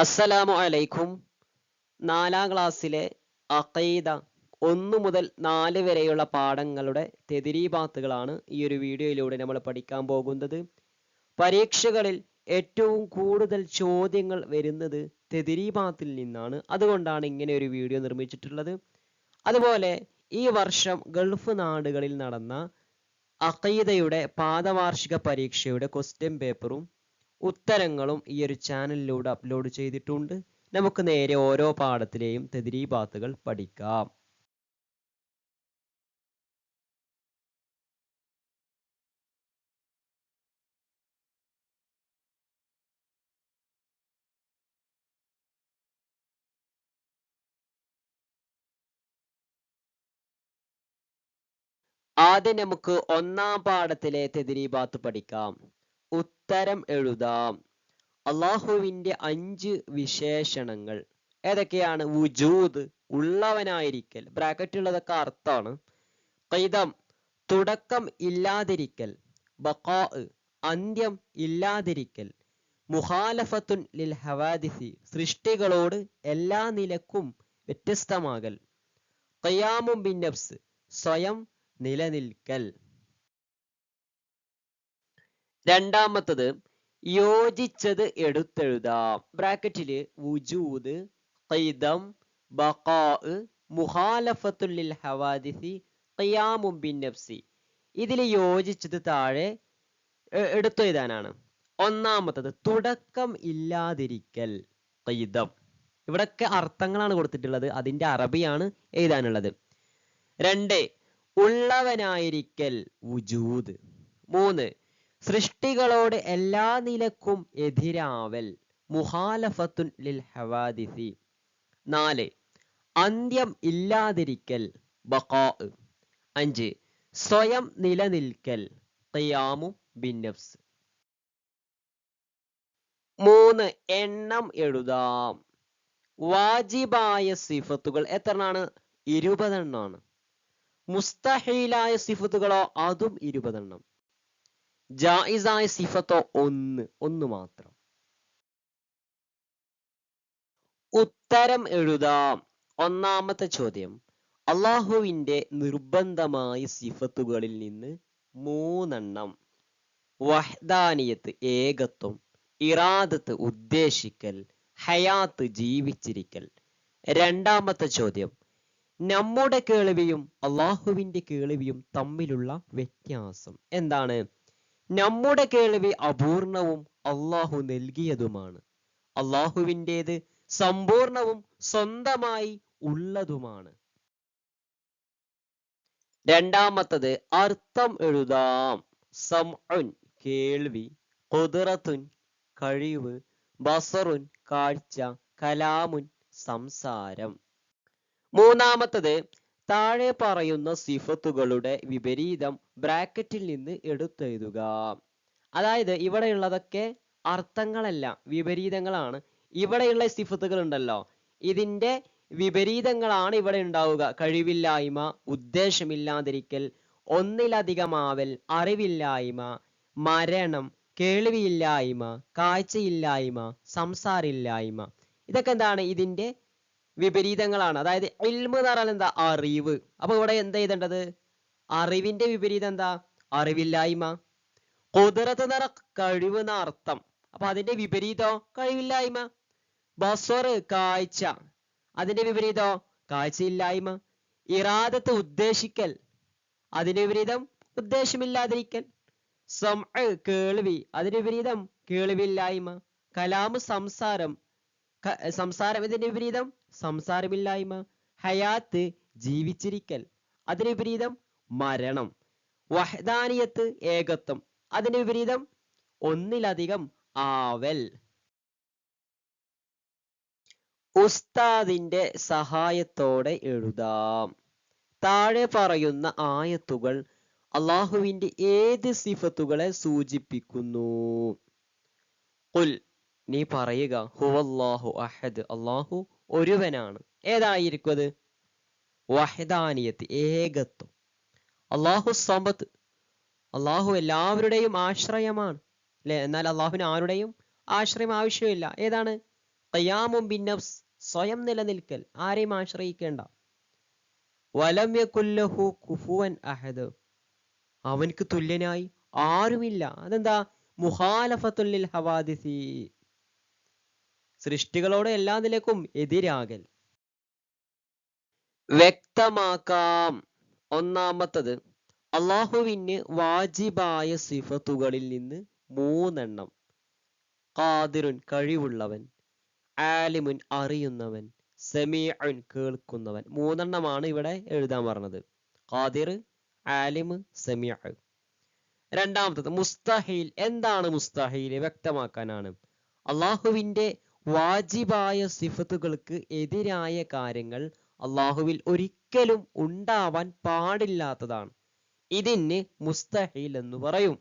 അസ്സലാമു അലൈക്കും. നാലാം ക്ലാസ്സിലെ അഖീദ ഒന്ന് മുതൽ നാല് വരെയുള്ള പാഠങ്ങളുടെ തെതിരീപാത്തുകളാണ് ഈ ഒരു വീഡിയോയിലൂടെ നമ്മൾ പഠിക്കാൻ പോകുന്നത്. പരീക്ഷകളിൽ ഏറ്റവും കൂടുതൽ ചോദ്യങ്ങൾ വരുന്നത് തെതിരീപാത്തിൽ നിന്നാണ്. അതുകൊണ്ടാണ് ഇങ്ങനെ ഒരു വീഡിയോ നിർമ്മിച്ചിട്ടുള്ളത്. അതുപോലെ ഈ വർഷം ഗൾഫ് നാടുകളിൽ നടന്ന അഖീദയുടെ പാദവാർഷിക പരീക്ഷയുടെ ക്വസ്റ്റ്യൻ പേപ്പറും ഉത്തരങ്ങളും ഈ ഒരു ചാനലിലൂടെ അപ്ലോഡ് ചെയ്തിട്ടുണ്ട്. നമുക്ക് നേരെ ഓരോ പാഠത്തിലെയും തെതിരീപാത്തുകൾ പഠിക്കാം. ആദ്യം നമുക്ക് ഒന്നാം പാഠത്തിലെ തെതിരീപാത്ത് പഠിക്കാം. ഉത്തരം എഴുതാം. അള്ളാഹുവിന്റെ അഞ്ച് വിശേഷണങ്ങൾ. ഏതൊക്കെയാണ്? വുജൂദ് ഉള്ളവനായിരിക്കൽ. ബ്രാക്കറ്റ് ഉള്ളതൊക്കെ അർത്ഥമാണ്. കൈതം തുടക്കം ഇല്ലാതിരിക്കൽ. ബഖാ അന്ത്യം ഇല്ലാതിരിക്കൽ. മുഹാലഫത്തുൻ ലിൽ ഹവാദിസി സൃഷ്ടികളോട് എല്ലാ നിലക്കും വ്യത്യസ്തമാകൽ. ഖിയാമും ബിൻ നഫ്സ് സ്വയം നിലനിൽക്കൽ. രണ്ടാമത്തത് യോജിച്ചത് എടുത്തെഴുതാം. ബ്രാക്കറ്റിൽ വുജൂദ് ഖൈദം ബഖാ മുഹാലഫത്തുല്ലിൽ ഹവാദിസി ഖിയാമും ബിൻ നഫ്സി. ഇതിൽ യോജിച്ചത് താഴെ എടുത്തെഴുതാനാണ്. ഒന്നാമത്തത് തുടക്കം ഇല്ലാതിരിക്കൽ ഖൈദം. ഇവിടൊക്കെ അർത്ഥങ്ങളാണ് കൊടുത്തിട്ടുള്ളത്. അതിന്റെ അറബിയാണ് എഴുതാനുള്ളത്. രണ്ട് ഉള്ളവനായിരിക്കൽ വുജൂദ്. മൂന്ന് സൃഷ്ടികളോട് എല്ലാ നിലക്കും എതിരാവൽ. മുഹാലഫത്തുൻ ലിൽ ഹവാദിസി. നാല് അന്ത്യം ഇല്ലാതിരിക്കൽ ബഖാ. അഞ്ച് സ്വയം നിലനിൽക്കൽ ഖിയാമു ബിന്നഫ്സ് മൂന്ന് എണ്ണം എഴുതാം. വാജിബായ സിഫത്തുകൾ എത്രണ്ണാണ്? ഇരുപതെണ്ണാണ്. മുസ്തഹീലായ സിഫത്തുകളോ അതും ഇരുപതെണ്ണം. ജായിസായ സിഫത്തോ ഒന്ന് ഒന്ന് മാത്രം. ഉത്തരം എഴുതാം. ഒന്നാമത്തെ ചോദ്യം. അള്ളാഹുവിന്റെ നിർബന്ധമായ സിഫത്തുകളിൽ നിന്ന് മൂന്നെണ്ണം. വഹ്ദാനിയത്ത് ഏകത്വം ഇറാദത്ത് ഉദ്ദേശിക്കൽ ഹയാത്ത് ജീവിച്ചിരിക്കൽ. രണ്ടാമത്തെ ചോദ്യം. നമ്മുടെ കേൾവിയും അള്ളാഹുവിന്റെ കേൾവിയും തമ്മിലുള്ള വ്യത്യാസം എന്താണ്? നമ്മുടെ കേൾവി അപൂർണവും അള്ളാഹു നൽകിയതുമാണ്. അള്ളാഹുവിന്റെത് സമ്പൂർണവും സ്വന്തമായി ഉള്ളതുമാണ്. രണ്ടാമത്തത് അർത്ഥം എഴുതാം. സംഉൻ കേൾവി. കുതിറത്തുൻ കഴിവ്. ബസറുൻ കാഴ്ച. കലാമുൻ സംസാരം. മൂന്നാമത്തത് താഴെ പറയുന്ന സിഫത്തുകളുടെ വിപരീതം ബ്രാക്കറ്റിൽ നിന്ന് എടുത്തെഴുതുക. അതായത് ഇവിടെയുള്ളതൊക്കെ അർത്ഥങ്ങളല്ല വിപരീതങ്ങളാണ്. ഇവിടെയുള്ള സിഫത്തുകൾ ഉണ്ടല്ലോ ഇതിന്റെ വിപരീതങ്ങളാണ് ഇവിടെ ഉണ്ടാവുക. കഴിവില്ലായ്മ ഉദ്ദേശമില്ലാതിരിക്കൽ ഒന്നിലധികമാവൽ അറിവില്ലായ്മ മരണം കേൾവിയില്ലായ്മ കാഴ്ചയില്ലായ്മ സംസാരില്ലായ്മ ഇതൊക്കെ എന്താണ്? ഇതിന്റെ വിപരീതങ്ങളാണ്. അതായത് ഇൽമ് എന്ന് പറഞ്ഞാൽ എന്താ? അറിവ്. അപ്പൊ ഇവിടെ എന്താ എഴുതേണ്ടത്? അറിവിന്റെ വിപരീതം എന്താ? അറിവില്ലായ്മ. കുതിരത്ത് നിറ കഴിവ് എന്ന അർത്ഥം. അപ്പൊ അതിന്റെ വിപരീതോ? കഴിവില്ലായ്മ. ബസർ കാഴ്ച. അതിന്റെ വിപരീതോ? കാഴ്ചയില്ലായ്മ. ഇറാദത്ത് ഉദ്ദേശിക്കൽ. അതിന്റെ വിപരീതം? ഉദ്ദേശമില്ലാതിരിക്കൽ. കേൾവി. അതിന്റെ വിപരീതം? കേൾവില്ലായ്മ. കലാമ് സംസാരം. സംസാരം ഇതിന്റെ വിപരീതം? സംസാരമില്ലായ്മ ഹയാത്ത് ജീവിച്ചിരിക്കൽ. അതിന് വിപരീതം മരണം. വഹദാനിയത്ത് ഏകത്വം. അതിന് വിപരീതം ഒന്നിലധികം ആവൽ. ഉസ്താദിന്റെ സഹായത്തോടെ എഴുതാം. താഴെ പറയുന്ന ആയത്തുകൾ അള്ളാഹുവിന്റെ ഏത് സിഫത്തുകളെ സൂചിപ്പിക്കുന്നു? നീ പറയുക ഹുവല്ലാഹു അഹദ് അള്ളാഹു ഒരുവനാണ്. ഏതായിരിക്കും അത്? വഹദാനിയത്ത് ഏകത്വം. അള്ളാഹു സമ്പത്ത്. അള്ളാഹു എല്ലാവരുടെയും ആശ്രയമാണ്. അല്ലെ? എന്നാൽ അള്ളാഹുവിന് ആരുടെയും ആശ്രയം ആവശ്യമില്ല. ഏതാണ്? ഖിയാമും ബിന്നഫ്സ് സ്വയം നിലനിൽക്കൽ. ആരെയും ആശ്രയിക്കേണ്ട? വലം യകുല്ലഹു കുഫുവൻ അഹദ്. അവനക്ക് തുല്യനായി ആരുമില്ല. അതെന്താ? മുഹാലഫത്തുല്ലിൽ ഹവാദിസി. സൃഷ്ടികളോട് എല്ലാ നിലക്കും എതിരാകൽ. വ്യക്തമാക്കാം. ഒന്നാമത്തത് അള്ളാഹുവിന് വാജിബായ സിഫത്തുകളിൽ നിന്ന് മൂന്നെണ്ണം. ഖാദിറുൻ കഴിവുള്ളവൻ. ആലിമുൻ അറിയുന്നവൻ. സമീഉൻ കേൾക്കുന്നവൻ. മൂന്നെണ്ണമാണ് ഇവിടെ എഴുതാൻ പറഞ്ഞത്. ഖാദിർ ആലിം സമീഉ. രണ്ടാമത്തത് മുസ്തഹീൽ. എന്താണ് മുസ്തഹീൽ? വ്യക്തമാക്കാനാണ്. അള്ളാഹുവിന്റെ വാജിബായ സിഫത്തുകൾക്ക് എതിരായ കാര്യങ്ങൾ അള്ളാഹുവിൽ ഒരിക്കലും ഉണ്ടാവാൻ പാടില്ലാത്തതാണ്. ഇതിന് മുസ്തഹീൽ എന്ന് പറയും.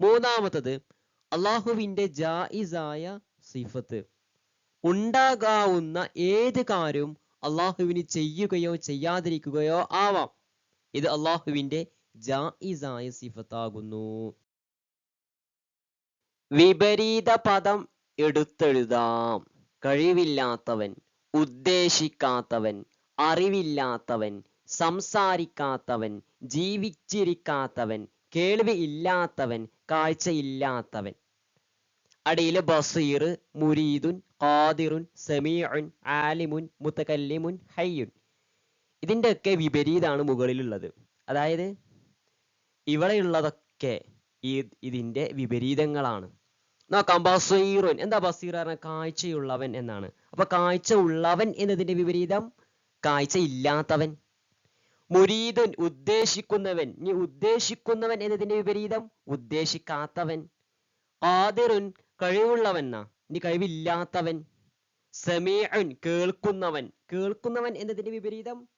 മൂന്നാമത്തത് അള്ളാഹുവിന്റെ ജായിസായ സിഫത്ത്. ഉണ്ടാകാവുന്ന ഏത് കാര്യവും അള്ളാഹുവിന് ചെയ്യുകയോ ചെയ്യാതിരിക്കുകയോ ആവാം. ഇത് അള്ളാഹുവിന്റെ ജായിസായ സിഫത്താകുന്നു. വിപരീത പദം എടുത്തെഴുതാം. കഴിവില്ലാത്തവൻ ഉദ്ദേശിക്കാത്തവൻ അറിവില്ലാത്തവൻ സംസാരിക്കാത്തവൻ ജീവിച്ചിരിക്കാത്തവൻ കേൾവി ഇല്ലാത്തവൻ കാഴ്ചയില്ലാത്തവൻ. അടിയിൽ ബസീർ മുരീദുൻ ഖാദിറുൻ സമീഉൻ ആലിമുൻ മുത്തകല്ലിമുൻ ഹയ്യുൻ. ഇതിന്റെയൊക്കെ ഒക്കെ വിപരീതാണ് മുകളിലുള്ളത്. അതായത് ഇവിടെയുള്ളതൊക്കെ ഈ ഇതിന്റെ വിപരീതങ്ങളാണ്. നോക്കാം ബസീറുൻ. എന്താ ബസീർ പറഞ്ഞാൽ കാഴ്ചയുള്ളവൻ എന്നാണ്. അപ്പൊ കാഴ്ച ഉള്ളവൻ എന്നതിന്റെ വിപരീതം? കാഴ്ച ഇല്ലാത്തവൻ. മുരീദുൻ ഉദ്ദേശിക്കുന്നവൻ. നീ ഉദ്ദേശിക്കുന്നവൻ എന്നതിന്റെ വിപരീതം? ഉദ്ദേശിക്കാത്തവൻ. ആദിറുൻ കഴിവുള്ളവൻ എന്നാ? നീ കഴിവില്ലാത്തവൻ. സമീഉൻ കേൾക്കുന്നവൻ. കേൾക്കുന്നവൻ എന്നതിന്റെ വിപരീതം?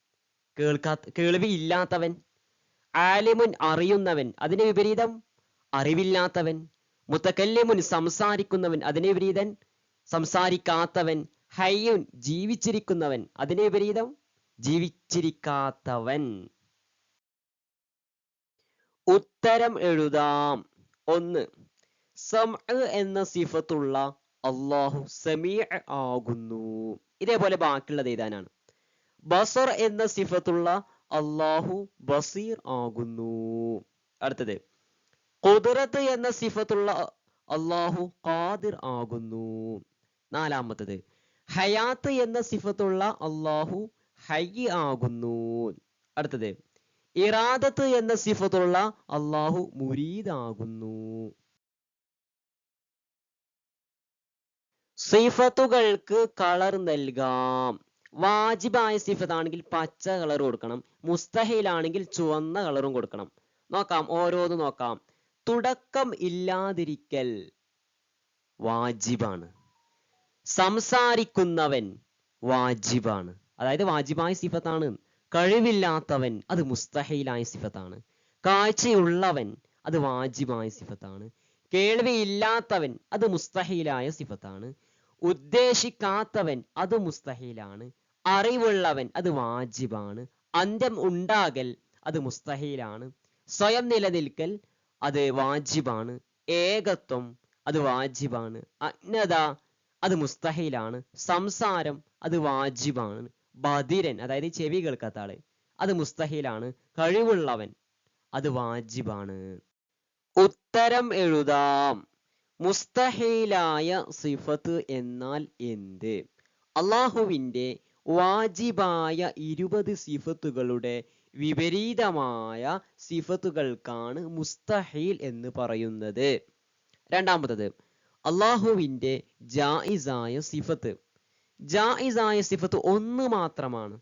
കേൾക്കാത്ത കേൾവി ഇല്ലാത്തവൻ ആലിമുൻ അറിയുന്നവൻ. അതിന്റെ വിപരീതം? അറിവില്ലാത്തവൻ. മുത്തക്കല്ലിമുൻ സംസാരിക്കുന്നവൻ അതിനെ വിപരീതൻ സംസാരിക്കാത്തവൻ ഹയ്യുൻ ജീവിച്ചിരിക്കുന്നവൻ അതിനെ വിപരീതം ജീവിച്ചിരിക്കാത്തവൻ. ഉത്തരം എഴുതാം. ഒന്ന് സം എന്ന സിഫത്തുള്ള അള്ളാഹു സമീ ആകുന്നു. ഇതേപോലെ ബാക്കിയുള്ളത് എഴുതാനാണ്. ബസർ എന്ന സിഫത്തുള്ള അള്ളാഹു ബസീർ ആകുന്നു. അടുത്തത് കുതിരത്ത് എന്ന സിഫത്തുള്ള അള്ളാഹു ഖാദിർ ആകുന്നു. നാലാമത്തത് ഹയാത്ത് എന്ന സിഫത്തുള്ള അള്ളാഹു ഹയ്യ് ആകുന്നു. അടുത്തത് ഇറാദത്ത് എന്ന സിഫത്തുള്ള അള്ളാഹു മുരീദ് ആകുന്നു സിഫത്തുകൾക്ക് കളർ നൽകാം. വാജിബായ സിഫത്താണെങ്കിൽ പച്ച കളർ കൊടുക്കണം. മുസ്തഹയിലാണെങ്കിൽ ചുവന്ന കളറും കൊടുക്കണം. നോക്കാം ഓരോന്ന് നോക്കാം. തുടക്കം ഇല്ലാതിരിക്കൽ വാജിബാണ്. സംസാരിക്കുന്നവൻ വാജിബാണ്. അതായത് വാജിബായ സിഫത്താണ്. കഴിവില്ലാത്തവൻ അത് മുസ്തഹയിലായ സിഫത്താണ്. കാഴ്ചയുള്ളവൻ അത് വാജിബായ സിഫത്താണ്. കേൾവിയില്ലാത്തവൻ അത് മുസ്തഹയിലായ സിഫത്താണ്. ഉദ്ദേശിക്കാത്തവൻ അത് മുസ്തഹയിലാണ് അറിവുള്ളവൻ അത് വാജിബാണ്. അന്ത്യം ഉണ്ടാകൽ അത് മുസ്തഹയിലാണ് സ്വയം നിലനിൽക്കൽ അത് വാജിബാണ്. ഏകത്വം അത് വാജിബാണ്. അജ്ഞത അത് മുസ്തഹയിലാണ് സംസാരം അത് വാജിബാണ്. ബദിരൻ അതായത് ചെവി കേൾക്കാത്ത ആൾ അത് മുസ്തഹയിലാണ് കഴിവുള്ളവൻ അത് വാജിബാണ്. ഉത്തരം എഴുതാം. മുസ്തഹയിലായ സിഫത്ത് എന്നാൽ എന്ത്? അള്ളാഹുവിന്റെ വാജിബായ ഇരുപത് സിഫത്തുകളുടെ വിപരീതമായ സിഫത്തുകൾക്കാണ് മുസ്തഹീൽ എന്ന് പറയുന്നത്. രണ്ടാമത്തത് അള്ളാഹുവിന്റെ ജായിസായ സിഫത്ത്. ജായിസായ സിഫത്ത് ഒന്ന് മാത്രമാണ്.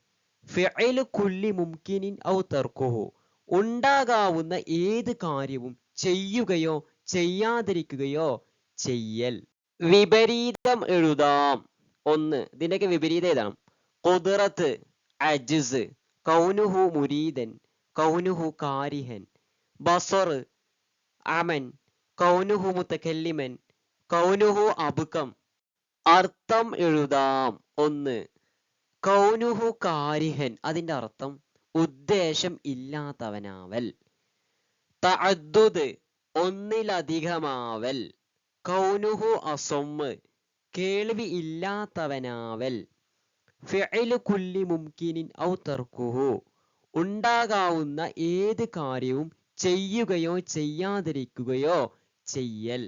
കുല്ലി മുംകിനിൻ ഔ തർക്കുഹു. ഉണ്ടാകാവുന്ന ഏത് കാര്യവും ചെയ്യുകയോ ചെയ്യാതിരിക്കുകയോ ചെയ്യൽ. വിപരീതം എഴുതാം. ഒന്ന് ഇതിന്റെയൊക്കെ വിപരീതം ഏതാണ്? കുതിറത്ത് അജിസ്. കൗനുഹു മുരീദൻ കൗനുഹു കാരിഹൻ. ബസർ അമൻ. കൗനുഹു മുത്തക്കല്ലിമൻ കൗനുഹു അബുക്കം. അർത്ഥം എഴുതാം. ഒന്ന്. കൗനുഹു കാരിഹൻ. അതിന്റെ അർത്ഥം ഉദ്ദേശം ഇല്ലാത്തവനാവൽ. തഅദ്ദുദ് ഒന്നിലധികമാവൽ. കൗനുഹു അസൊമ്മ് കേൾവി ഇല്ലാത്തവനാവൽ. കുല്ലി മുംകിനിൻ ഔ ഉണ്ടാകാവുന്ന ഏത് കാര്യവും ചെയ്യുകയോ ചെയ്യാതിരിക്കുകയോ ചെയ്യൽ.